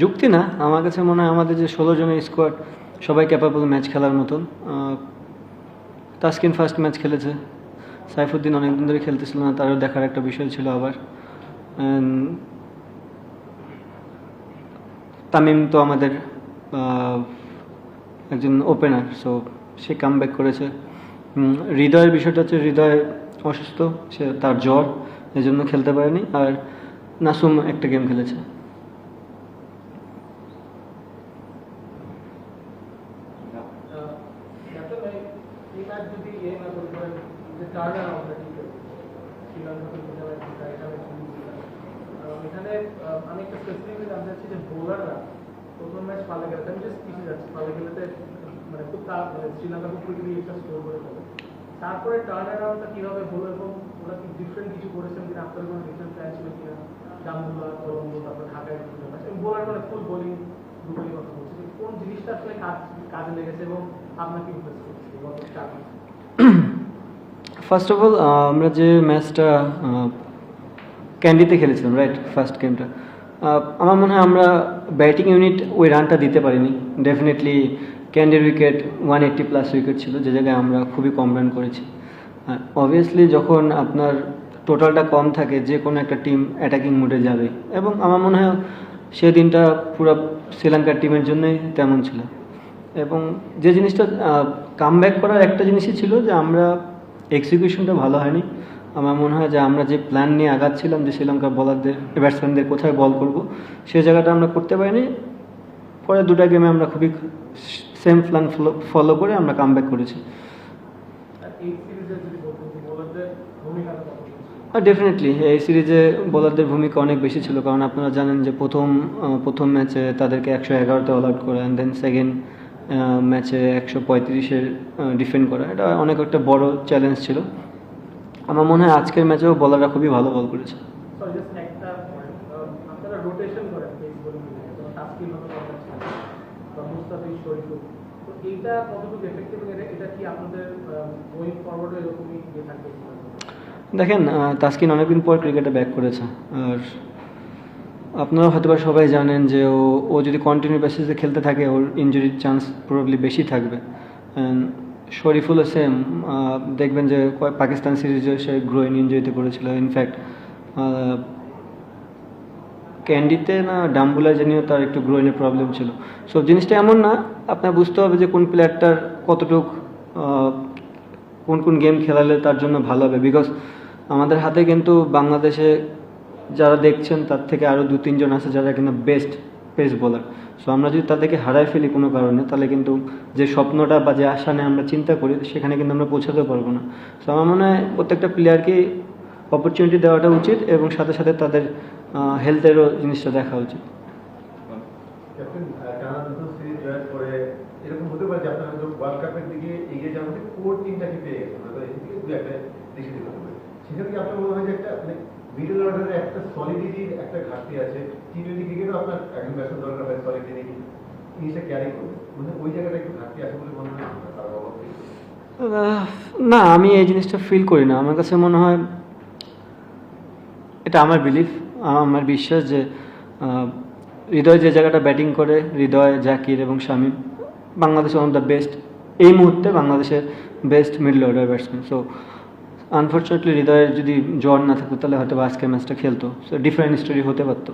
যুক্তি না। আমার কাছে মনে হয় আমাদের যে ষোলো জনের স্কোয়াড সবাই ক্যাপাবল ম্যাচ খেলার মতন। তাসকিন ফার্স্ট ম্যাচ খেলেছে। সাইফুদ্দিন অনেকদিন ধরে খেলতেছিল না, তারও দেখার একটা বিষয় ছিল আবার। তামিম তো আমাদের একজন ওপেনার সো সে কাম ব্যাক করেছে হৃদয়ের বিষয়টা হচ্ছে হৃদয় অসুস্থ, সে তার জ্বর, এজন্য খেলতে পারেনি। আর নাসুম একটা গেম খেলেছে ক্যাপ্টেন ভাই এই ম্যাচ যদি এ না করতে পারেন যে টার্নার আমরা ঠিক আছে শ্রীলঙ্কা তো বোঝা যাচ্ছে তাই এখানে শুরু করলাম। আহ, এখানে আহ, আমি একটা স্পেসিফিকলি জানতে চাচ্ছি যে বোলাররা প্রথম ম্যাচ পালে গেলে আমি জাস্ট পিছিয়ে যাচ্ছি পালে গেলেতে মানে মানে শ্রীলঙ্কা স্কোর করে তারপরে টার্ন অ্যারাউন্ডটা কীভাবে হলো এবং ওরা কি ডিফারেন্ট কিছু করেছেন কিনা আপনার কোনো ডিফারেন্ট প্ল্যান ছিল কিনা? কলম্বো, তারপর ঢাকায় বোলার মানে ফুল বোলিং দুটোই কথা বলছি। কোন জিনিসটা আসলে কাজ, কাজে লেগেছে এবং আপনাকে ইমপ্রেস করছে? গত চার ফার্স্ট অফ অল আমরা যে ম্যাচটা ক্যান্ডিতে খেলেছিলাম রাইট ফার্স্ট গেমটা আমার মনে হয় আমরা ব্যাটিং ইউনিট ওই রানটা দিতে পারিনি। Definitely ক্যান্ডির wicket one eighty plus wicket ছিল, যে জায়গায় আমরা খুবই কম রান করেছি। অবভিয়াসলি যখন আপনার টোটালটা কম থাকে, যে কোনো একটা টিম অ্যাটাকিং মুডে যাবে। এবং আমার মনে হয় সেদিনটা পুরো শ্রীলঙ্কার টিমের জন্যই তেমন ছিল। এবং যে জিনিসটা কাম করার একটা জিনিসই ছিল যে আমরা এক্সিকিউশনটা ভালো হয়নি। আমার মনে হয় যে আমরা যে প্ল্যান নিয়ে আগাচ্ছিলাম যে শ্রীলঙ্কার বলারদের ব্যাটসম্যানদের কোথায় বল করব সেই জায়গাটা আমরা করতে পারিনি। পরে দুটা গেমে আমরা খুবই সেম প্ল্যান ফলো করে আমরা কাম ব্যাক করেছি। আর ডেফিনেটলি এই সিরিজে বোলারদের ভূমিকা অনেক বেশি ছিল কারণ আপনারা জানেন যে প্রথম প্রথম ম্যাচে তাদেরকে একশো এগারোতে অল আউট করা অ্যান্ড দেন সেকেন্ড ম্যাচে একশো পঁয়ত্রিশের ডিফেন্ড করা। এটা অনেক একটা বড় চ্যালেঞ্জ ছিল। আমার মনে হয় আজকের ম্যাচেও বলাররা খুবই ভালো বল করেছে। ইয়ে দেখেন তাসকিন অনেকদিন পর ক্রিকেটে ব্যাক করেছে। আর আপনারা হয়তো সবাই জানেন যে ও ও যদি কন্টিনিউ বেসিসে খেলতে থাকে ওর ইঞ্জুরির চান্স প্রবাবলি বেশি থাকবে। শরীফুলও সেম দেখবেন যে পাকিস্তান সিরিজে সে গ্রোইন ইঞ্জুরিতে পড়েছিল। ইনফ্যাক্ট ক্যান্ডিতে না ডাম্বুলা জানিও তার একটু গ্রোইনের প্রবলেম ছিল। সো জিনিসটা এমন না, আপনার বুঝতে হবে যে কোন প্লেয়ারটার কতটুক কোন কোন গেম খেলালে তার জন্য ভালো হবে। বিকজ আমাদের হাতে কিন্তু বাংলাদেশে যারা দেখছেন, তার থেকে আরও দু তিনজন আছে যারা কিন্তু বেস্ট পেস বোলার সো আমরা যদি তাদেরকে হারাই ফেলি কোনো কারণে, তাহলে কিন্তু যে স্বপ্নটা বা যে আশা নিয়ে আমরা চিন্তা করি, সেখানে কিন্তু আমরা পৌঁছাতে পারব না। সো আমার মনে হয় প্রত্যেকটা প্লেয়ারকে অপরচুনিটি দেওয়াটা উচিত এবং সাথে সাথে তাদের হেলথেরও জিনিসটা দেখা উচিত। আপনার মনে হয় যে একটা মানে মিডল অর্ডারে একটা সলিডিটির একটা ঘাটতি আছে। টি টোয়েন্টি ক্রিকেটও আপনার একজন দরকার হয় সলিডিটি জিনিসটা ক্যারি করবে মানে ওই জায়গাটা একটু ঘাটতি আছে বলে মনে হয় না আমি এই জিনিসটা ফিল করি না। আমার কাছে মনে হয় এটা আমার বিলিফ আমার বিশ্বাস যে হৃদয় যে জায়গাটা ব্যাটিং করে, হৃদয়, জাকির এবং Shamim, Bangladesh one the best এই মুহূর্তে বাংলাদেশের best middle order batsman so unfortunately হৃদয়ের যদি জ্বর না থাকতো তাহলে হয়তো বা আজকের ম্যাচটা খেলতো। সো ডিফারেন্ট স্টোরি হতে পারতো।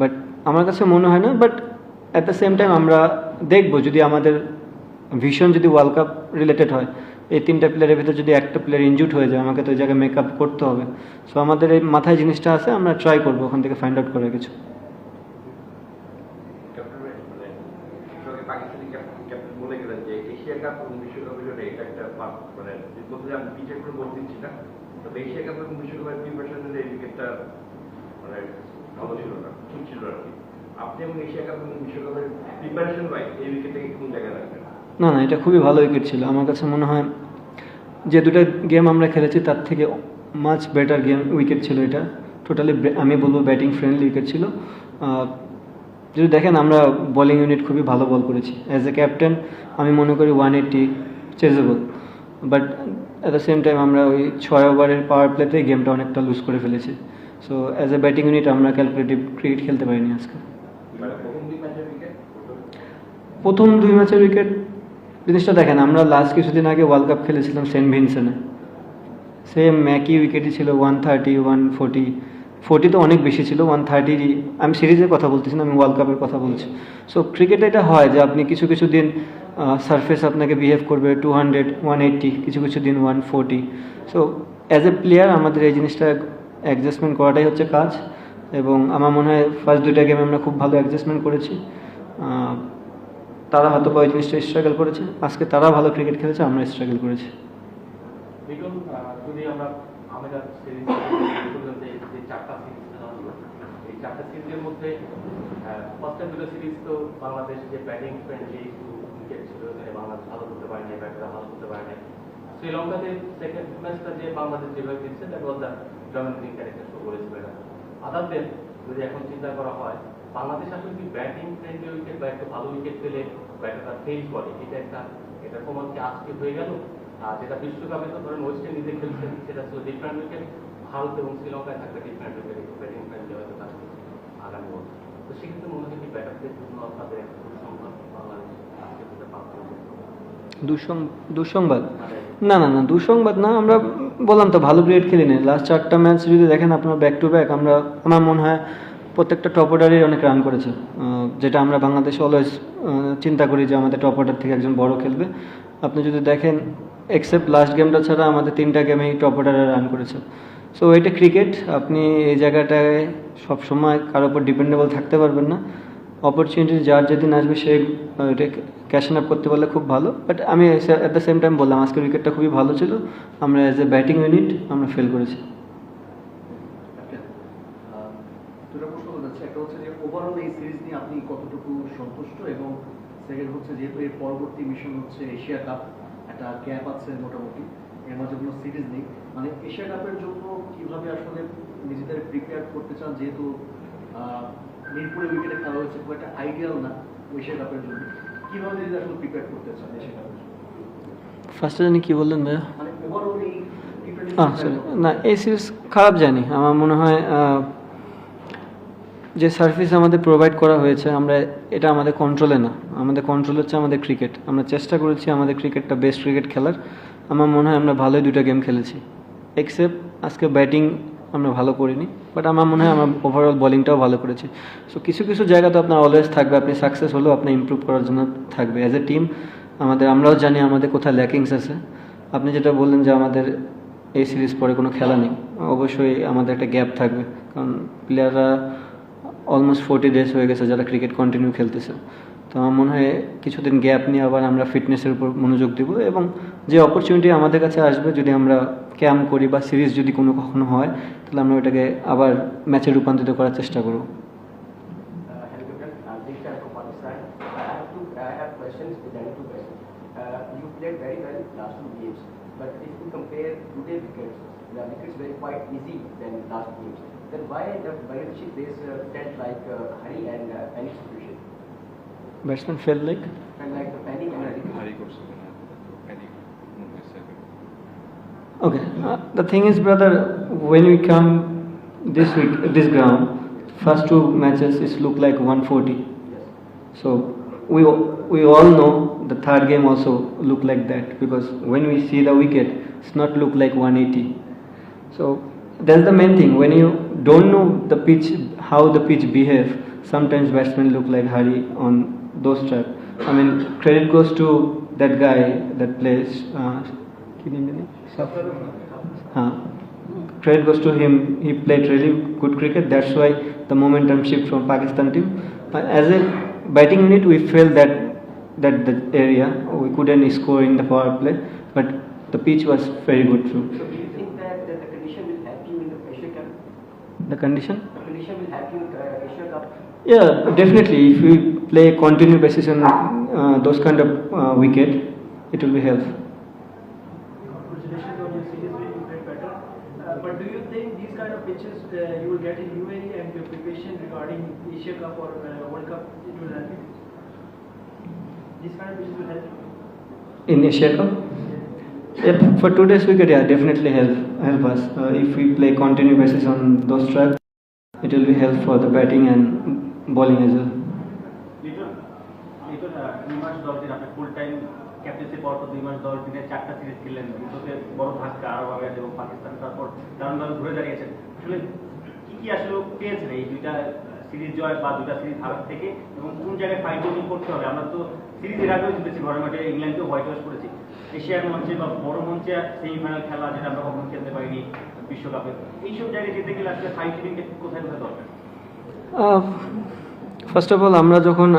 বাট আমার কাছে মনে হয় না but at the same time আমরা দেখব, যদি আমাদের ভীষণ যদি ওয়ার্ল্ড কাপ রিলেটেড হয়, এই তিনটা প্লেয়ারের ভিতরে যদি একটা প্লেয়ার ইনজুড হয়ে যায়, আমাকে তো ওই জায়গায় মেকআপ করতে হবে। সো আমাদের এই মাথায় জিনিসটা আছে, আমরা ট্রাই করব, ওখান থেকে ফাইন্ড আউট করে কিছু। মানে সঙ্গে পাকিস্তানি ক্যাপ্টেন ক্যাপ্টেন বলে গেলেন যে এশিয়া কাপ এবং বিশ্বকাপের জন্য এটা একটা মানে বলতে আমি পিছিয়ে কোনো বল দিচ্ছি না। তবে এশিয়া কাপ এবং বিশ্বকাপের প্রিপারেশনের এই উইকেটটা মানে ভালো ছিল না ঠিক ছিল আর কি। আপনি এবং এশিয়া কাপ এবং বিশ্বকাপের প্রিপারেশন ওয়াইজ এই উইকেটটাকে কোন জায়গায় রাখবেন? না না, এটা খুবই ভালো উইকেট ছিল। আমার কাছে মনে হয় যে দুটো গেম আমরা খেলেছি, তার থেকে মাচ বেটার গেম উইকেট ছিল এটা। টোটালি আমি বলব ব্যাটিং ফ্রেন্ডলি উইকেট ছিল। যদি দেখেন, আমরা বোলিং ইউনিট খুবই ভালো বল করেছি। অ্যাজ এ ক্যাপ্টেন আমি মনে করি one eighty chasable but at the same time আমরা ওই ছয় ওভারের পাওয়ার প্লেতেই গেমটা অনেকটা লুজ করে ফেলেছি। So as a batting unit আমরা ক্যালকুলেটিভ ক্রিকেট খেলতে পারিনি আজকে। প্রথম দুই ম্যাচের উইকেট জিনিসটা দেখেন, আমরা লাস্ট কিছুদিন আগে ওয়ার্ল্ড কাপ খেলেছিলাম সেন্ট ভিনসেনে সেম ম্যাকি উইকেটই ছিল one thirty one forty forty তো অনেক বেশি ছিল ওয়ান থার্টি আমি সিরিজের কথা বলতেছি না, আমি ওয়ার্ল্ড কাপের কথা বলছি। সো ক্রিকেটে এটা হয় যে আপনি কিছু কিছু দিন সারফেস আপনাকে বিহেভ করবে টু হান্ড্রেড ওয়ান এইট্টি কিছু কিছু দিন one forty so as a player আমাদের এই জিনিসটা অ্যাডজাস্টমেন্ট করাটাই হচ্ছে কাজ এবং আমার মনে হয় ফার্স্ট দুইটা গেমে আমরা খুব ভালো অ্যাডজাস্টমেন্ট করেছি। তারা হয়তো বা ওই জিনিসটা স্ট্রাগল করেছে, আজকে তারা ভালো ক্রিকেট খেলেছে আমরা স্ট্রাগল করেছি বিগত আহ, যদি আমরা আমাদের সিরিজ যে যে চারটা সিরিজ খেলা হলো সিরিজের মধ্যে ফার্স্ট দুটো সিরিজ তো বাংলাদেশ যে ব্যাটিং ফ্রেন্ডলি উইকেট ছিল, এখানে বাংলাদেশ ভালো করতে পারেনি ব্যাটাররা ভালো করতে পারেনি। শ্রীলঙ্কাতে সেকেন্ড ম্যাচটা যে বাংলাদেশ যেভাবে দিচ্ছে that was the dominating character show করেছিল এটা। আদার দেন যদি এখন চিন্তা করা হয়, বাংলাদেশ আসলে কি ব্যাটিং ফ্রেন্ডলি উইকেট বা একটু ভালো উইকেট পেলে ব্যাটাররা ফেল করে? এটা একটা, এটা প্রমাণ কি আজকে হয়ে গেল? আর যেটা বিশ্বকাপে তো ধরেন ওয়েস্ট ইন্ডিজে খেলছেন, সেটা ছিল ডিফারেন্ট উইকেট ভারত এবং শ্রীলঙ্কায় থাকবে ডিফারেন্ট উইকেট ব্যাটিং ফ্রেন্ডলি হয়তো থাকবে আগামী বছর তো সেক্ষেত্রে মনে হয় কি ব্যাটারদের জন্য আপনাদের একটা দুঃসংবাদ বাংলাদেশ আজকে যেটা প্রাপ্ত দুঃসংবাদ? না না না দুঃসংবাদ না আমরা বললাম তো ভালো ক্রিকেট খেলি না লাস্ট চারটা ম্যাচ যদি দেখেন আপনার ব্যাক টু ব্যাক আমরা আমার মনে হয় প্রত্যেকটা টপ অর্ডারই অনেক রান করেছে। যেটা আমরা বাংলাদেশে অলওয়েজ চিন্তা করি যে আমাদের টপ অর্ডার থেকে একজন বড় খেলবে। আপনি যদি দেখেন এক্সেপ্ট লাস্ট গেমটা ছাড়া আমাদের তিনটা গেমেই টপ অর্ডারে রান করেছে। সো এটা ক্রিকেট আপনি এই জায়গাটায় সবসময় কারোর উপর ডিপেন্ডেবল থাকতে পারবেন না। অপরচুনিটি যার যেদিন আসবে, সে ক্যাশ আপ করতে পারলে খুব ভালো। বাট আমি অ্যাট দ্য সেম টাইম বললাম, আজকের উইকেটটা খুবই ভালো ছিল। আমরা অ্যাজ এ ব্যাটিং ইউনিট আমরা ফেল করেছি। নিয়ে আপনি কতটুকু সন্তুষ্ট? এবং পরবর্তী মিশন হচ্ছে এশিয়া কাপ একটা গ্যাপ আছে মোটামুটি। এর মাঝে কোনো সিরিজ নেই। মানে এশিয়া কাপের জন্য কীভাবে আসলে নিজেদের প্রিপেয়ার করতে চান যেহেতু মিরপুরে উইকেটে খেলা হয়েছে খুব একটা আইডিয়াল না এশিয়া কাপের জন্য। কীভাবে নিজেদের আসলে প্রিপেয়ার করতে চান এশিয়া কাপের জন্য? ফার্স্টে জানি কি বললেন ভাইয়া? মানে সরি না এই সিরিজ খারাপ জানি। আমার মনে হয় যে সার্ভিস আমাদের প্রোভাইড করা হয়েছে, আমরা এটা আমাদের কন্ট্রোলে না। আমাদের কন্ট্রোল হচ্ছে আমাদের ক্রিকেট আমরা চেষ্টা করেছি আমাদের ক্রিকেটটা বেস্ট ক্রিকেট খেলার। আমার মনে হয় আমরা ভালোই দুটো গেম খেলেছি। এক্সেপ্ট আজকে ব্যাটিং আমরা ভালো করিনি বাট আমার মনে হয় আমরা ওভারঅল বলিংটাও ভালো করেছি। সো কিছু কিছু জায়গা তো আপনার অলওয়েজ থাকবে। আপনি সাকসেস হলেও আপনি ইমপ্রুভ করার জন্য থাকবে। অ্যাজ এ টিম আমাদের, আমরাও জানি আমাদের কোথায় ল্যাকিংস আছে। আপনি যেটা বললেন যে আমাদের এই সিরিজ পরে কোনো খেলা নেই, অবশ্যই আমাদের একটা গ্যাপ থাকবে। কারণ প্লেয়াররা অলমোস্ট ফোর্টি ডেজ হয়ে গেছে যারা ক্রিকেট কন্টিনিউ খেলতেছে। তো আমার মনে হয় কিছুদিন গ্যাপ নিয়ে আবার আমরা ফিটনেসের উপর মনোযোগ দেবো এবং যে অপরচুনিটি আমাদের কাছে আসবে যদি আমরা ক্যাম্প করি বা সিরিজ যদি কোনো কখনো হয়, তাহলে আমরা ওটাকে আবার ম্যাচে রূপান্তরিত করার চেষ্টা করব। Then why why did she uh, felt like uh, and uh, panic situation? Batsman felt like felt like the Penny and hurry. Hurry panic. Okay. Uh, the thing is, brother, when we come this week, this ground, first two matches is look like 140. Yes. So we we all know the third game also look like that because when we see the wicket, it's not look like 180. So that's the main thing. When you don't know the pitch how the pitch behaves sometimes batsmen look like hurry on those tracks I mean credit goes to that guy that plays uh, credit goes to him. He played really good cricket. That's why the momentum shift from Pakistan team. As a batting unit we failed that that the area we couldn't score in the power play but the pitch was very good too. The condition? The condition will help you in Asia Cup? Yeah, definitely. If we play continue basis on uh, those kind of uh, wicket, it will be helpful. Congratulations on your series win, you played better. Uh, but do you think these kind of pitches uh, you will get in UAE and your preparation regarding Asia Cup or uh, World Cup, it will help you? These kind of pitches will help you? in Asia Cup. Yep, for today's wicket, yeah, definitely help help us. Uh, if we play continue basis on those tracks, it will be help for the batting and bowling as well. Captaincy পর দুই মাস দল দিনে চারটা series খেললেন দুটোতে বড় ধাক্কা আরব আমিরাত এবং পাকিস্তান তারপর দারুণভাবে ঘুরে দাঁড়িয়েছেন আসলে কি কি আসলে পেয়েছেন এই দুইটা সিরিজ জয় বা দুটা সিরিজ হারার থেকে এবং কোন জায়গায় ফাইট করতে হবে আমরা তো সিরিজ এর আগেও জিতেছি ঘরে মাঠে ইংল্যান্ডকেও হোয়াইট ওয়াশ করেছি এশিয়ার মঞ্চে বা বড় মঞ্চে সেমিফাইনাল খেলা যেটা আমরা কখনো খেলতে পারিনি বিশ্বকাপে। এইসব জায়গায় যেতে গেলে আসলে ফাইন টিউনিংটা কোথায় কোথায় দরকার? ফার্স্ট অফ অল আমরা যখন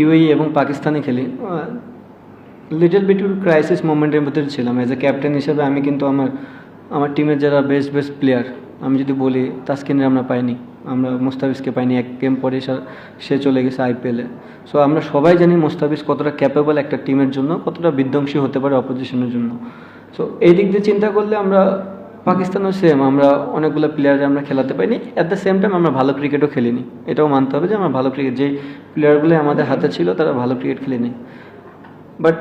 ইউএই এবং পাকিস্তানে খেলি লিটল বিট ক্রাইসিস মোমেন্টের ভিতরে ছিলাম। অ্যাজ এ ক্যাপ্টেন হিসেবে আমি কিন্তু আমার আমার টিমের যারা বেস্ট বেস্ট প্লেয়ার আমি যদি বলি, তাস্কিনের আমরা পাইনি। আমরা মুস্তাফিজকে পাইনি। এক গেম পরে সে- চলে গেছে আইপিএলে সো আমরা সবাই জানি মুস্তাফিজ কতটা ক্যাপেবল একটা টিমের জন্য, কতটা বিধ্বংসী হতে পারে অপোজিশনের জন্য। সো এই দিক দিয়ে চিন্তা করলে আমরা পাকিস্তানও সেম আমরা অনেকগুলো প্লেয়ারে আমরা খেলাতে পাইনি। অ্যাট দ্য সেম টাইম আমরা ভালো ক্রিকেটও খেলিনি। এটাও মানতে হবে যে, আমরা ভালো ক্রিকেট যেই প্লেয়ারগুলো আমাদের হাতে ছিল, তারা ভালো ক্রিকেট খেলেনি। বাট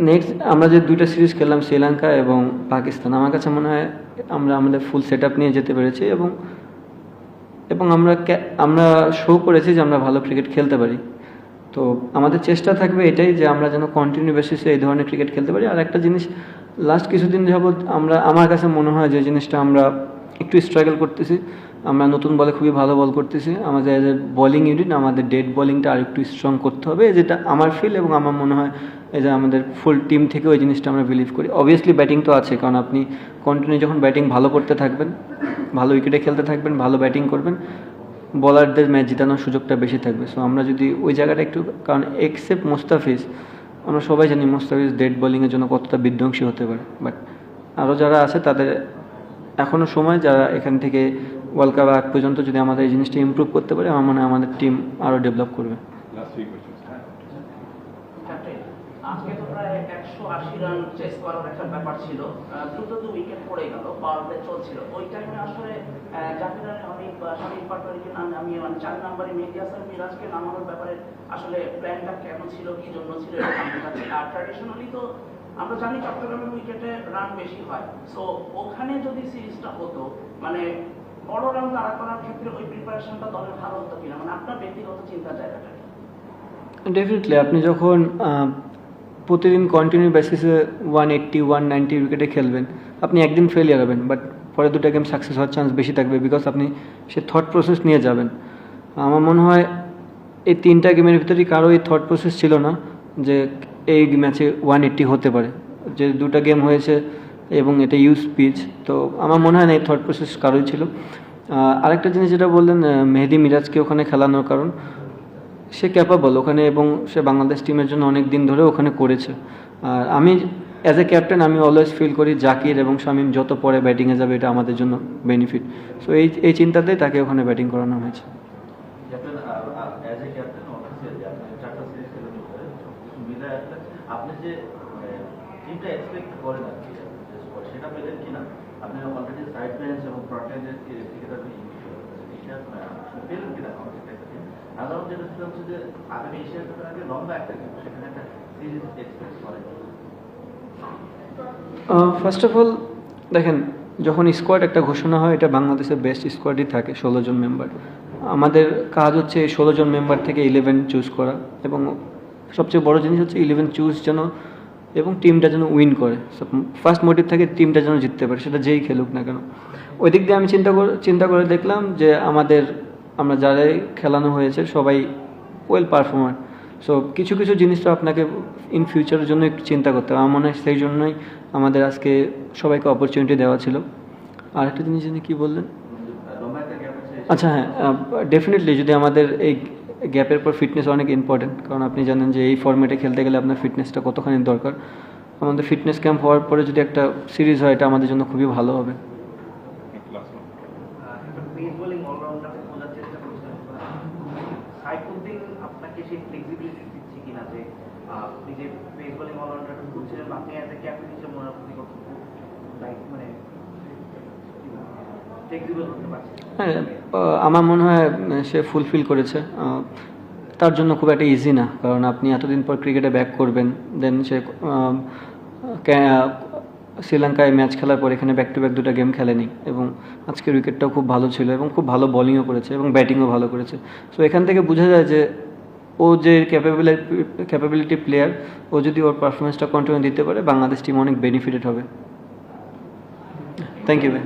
নেক্সট আমরা যে দুইটা সিরিজ খেললাম, শ্রীলঙ্কা এবং পাকিস্তান। আমার কাছে মনে হয় আমরা আমাদের ফুল সেট নিয়ে যেতে পেরেছি এবং এবং আমরা আমরা শো করেছি যে আমরা ভালো ক্রিকেট খেলতে পারি। তো আমাদের চেষ্টা থাকবে এটাই যে আমরা যেন কন্টিনিউ বেসিসে এই ধরনের ক্রিকেট খেলতে পারি। আর একটা জিনিস লাস্ট কিছুদিন যাবৎ আমরা, আমার কাছে মনে হয় যে জিনিসটা আমরা একটু স্ট্রাগল করতেছি। আমরা নতুন বলে খুবই ভালো বল করতেছি। আমাদের বোলিং ইউনিট আমাদের ডেড বোলিংটা আর একটু স্ট্রং করতে হবে, যেটা আমার ফিল এবং আমার মনে হয় এই যে আমাদের ফুল টিম থেকে ওই জিনিসটা আমরা বিলিভ করি। অবভিয়াসলি ব্যাটিং তো আছে, কারণ আপনি কন্টিনিউ যখন ব্যাটিং ভালো করতে থাকবেন, ভালো উইকেটে খেলতে থাকবেন, ভালো ব্যাটিং করবেন বলারদের ম্যাচ জেতানোর সুযোগটা বেশি থাকবে। সো আমরা যদি ওই জায়গাটা একটু, কারণ এক্সেপ্ট মুস্তাফিজ, আমরা সবাই জানি মুস্তাফিজ ডেড বোলিংয়ের জন্য কতটা বিধ্বংসী হতে পারে। বাট আরও যারা আছে, তাদের এখনও সময়, যারা এখান থেকে ওয়ার্ল্ড কাপ আগ পর্যন্ত যদি আমাদের এই জিনিসটা ইমপ্রুভ করতে পারে, আমার মনে হয় আমাদের টিম আরও ডেভেলপ করবে Last three questions. ক্যাপ্টেন, আজকে তো প্রায় একশো আশি রান চেস করার একটা ব্যাপার ছিল। দ্রুত দু উইকেট পড়ে গেল পাওয়ার প্লে চলছিল। ওই টাইমে আসলে জাকির অনেক স্বামী পাটোয়ারিকে নাম মানে চার নম্বরে মেহেদি হাসান মিরাজকে নামানোর ব্যাপারে আসলে প্ল্যানটা কেন ছিল, কি জন্য ছিল আর ট্র্যাডিশনালি তো আমরা জানি চট্টগ্রামের উইকেটে রান বেশি হয়। সো ওখানে যদি সিরিজটা হতো মানে বড় রান তাড়া করার ক্ষেত্রে ওই প্রিপারেশনটা দলের ভালো হতো কিনা? মানে আপনার ব্যক্তিগত চিন্তা জায়গাটা ডেফিনেটলি আপনি যখন প্রতিদিন কন্টিনিউ বেসিসে ওয়ান এইট্টি ওয়ান নাইনটি উইকেটে খেলবেন। আপনি একদিন ফেলিয়ার হবেন বাট পরে দুটো গেম সাকসেস হওয়ার চান্স বেশি থাকবে বিকজ আপনি সে থট প্রসেস নিয়ে যাবেন। আমার মনে হয় এই তিনটা গেমের ভিতরেই কারও এই থট প্রসেস ছিল না যে এই ম্যাচে ওয়ান এইট্টি হতে পারে। যে দুটো গেম হয়েছে এবং এটা ইউজ পিচ তো আমার মনে হয় না এই থট প্রসেস কারোই ছিল। আরেকটা জিনিস যেটা বললেন মেহেদি মিরাজকে ওখানে খেলানোর কারণ। সে ক্যাপাবল ওখানে এবং সে বাংলাদেশ টিমের জন্য অনেক দিন ধরে ওখানে করেছে। আর আমি অ্যাজ এ ক্যাপ্টেন আমি অলওয়েজ ফিল করি জাকির এবং শামিম যত পরে ব্যাটিংয়ে যাবে এটা আমাদের জন্য বেনিফিট সো এই এই চিন্তাতেই তাকে ওখানে ব্যাটিং করানো হয়েছে। আপনি যে টিমটা এক্সপেক্ট করেন আর কি সেটা পেলেন আপনি সাইড এবং ফ্রন্ট যেটা হচ্ছে যে, আগামী এশিয়া কাপের আগে লম্বা একটা গেম সেখানে একটা সিরিজ করেন ফার্স্ট অফ অল দেখেন, যখন স্কোয়াড একটা ঘোষণা হয়, এটা বাংলাদেশের বেস্ট স্কোয়াডই থাকে, ষোলো জন মেম্বার আমাদের কাজ হচ্ছে এই ষোলো জন মেম্বার থেকে ইলেভেন চুজ করা, এবং সবচেয়ে বড় জিনিস হচ্ছে ইলেভেন চুজ যেন, এবং টিমটা যেন উইন করে। ফার্স্ট মোটিভ থাকে টিমটা যেন জিততে পারে, সেটা যেই খেলুক না কেন। ওই দিক দিয়ে আমি চিন্তা করে চিন্তা করে দেখলাম যে আমাদের, আমরা যারাই খেলানো হয়েছে সবাই ওয়েল পারফর্মার সো কিছু কিছু জিনিস তো আপনাকে ইন ফিউচারের জন্য একটু চিন্তা করতে হবে। আমার মনে হয় সেই জন্যই আমাদের আজকে সবাইকে অপরচুনিটি দেওয়া ছিল। আর একটা জিনিস যিনি কী বললেন? আচ্ছা হ্যাঁ ডেফিনেটলি যদি আমাদের এই গ্যাপের পর ফিটনেস অনেক ইম্পর্টেন্ট কারণ আপনি জানেন যে এই ফর্মেটে খেলতে গেলে আপনার ফিটনেসটা কতখানি দরকার। আমাদের ফিটনেস ক্যাম্প হওয়ার পরে যদি একটা সিরিজ হয়, এটা আমাদের জন্য খুবই ভালো হবে Last one. Pace bowling all rounder খোঁজার চেষ্টা করছেন সাইফুদ্দিন আপনাকে সেই ফ্লেক্সিবিলিটি দিচ্ছে কিনা যে আহ, আপনি যে পেস বোলিং অলরাউন্ডারটা খুঁজছিলেন আপনি অ্যাজ এ ক্যাপ্টেন হিসেবে মনে আপনি কতটুকু like মানে ফ্লেক্সিবল হতে পারছেন হ্যাঁ আমার মনে হয় সে ফুলফিল করেছে। তার জন্য খুব একটা ইজি না, কারণ আপনি এতদিন পর ক্রিকেটে ব্যাক করবেন দেন সে শ্রীলঙ্কায় ম্যাচ খেলার পর এখানে ব্যাক টু ব্যাক দুটো গেম খেলেনি, এবং আজকের উইকেটটাও খুব ভালো ছিল, এবং খুব ভালো বলিংও করেছে, এবং ব্যাটিংও ভালো করেছে। সো এখান থেকে বোঝা যায় যে, ও যে ক্যাপাবিলিটি ক্যাপাবিলিটি প্লেয়ার ও যদি ওর পারফরমেন্সটা কন্টিনিউ দিতে পারে, বাংলাদেশ টিম অনেক বেনিফিটেড হবে। থ্যাংক ইউ ভাই।